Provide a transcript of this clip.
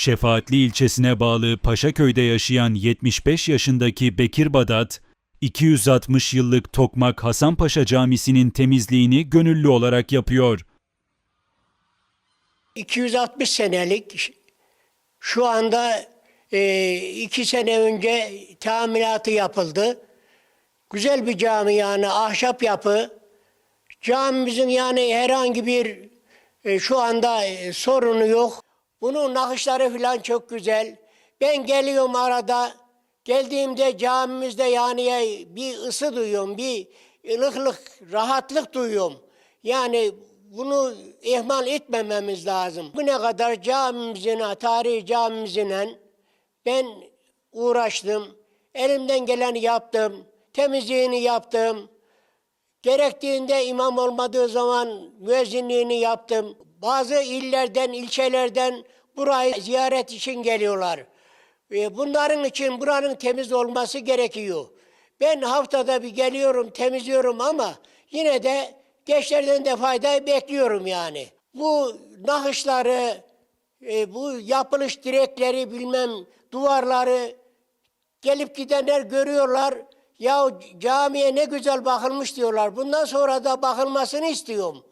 Şefaatli ilçesine bağlı Paşaköy'de yaşayan 75 yaşındaki Bekir Badat, 260 yıllık Tokmak Hasanpaşa Camisi'nin temizliğini gönüllü olarak yapıyor. 260 senelik şu anda e, iki sene önce tamiratı yapıldı. Güzel bir cami yani ahşap yapı. Camimizin yani herhangi bir e, şu anda e, sorunu yok. Bunun nakışları falan çok güzel. Ben geliyorum arada. Geldiğimde camimizde yani bir ısı duyuyorum, bir ılıklık, rahatlık duyuyorum. Yani bunu ihmal etmememiz lazım. Bugüne kadar camimizin, tarihi camimizin ben uğraştım. Elimden geleni yaptım. Temizliğini yaptım. Gerektiğinde imam olmadığı zaman müezzinliğini yaptım. Bazı illerden, ilçelerden burayı ziyaret için geliyorlar. Ve bunların için buranın temiz olması gerekiyor. Ben haftada bir geliyorum, temizliyorum ama yine de gençlerden de faydayı bekliyorum yani. Bu nakışları, e, bu yapılış direkleri bilmem duvarları gelip gidenler görüyorlar. Ya camiye ne güzel bakılmış diyorlar. Bundan sonra da bakılmasını istiyorum.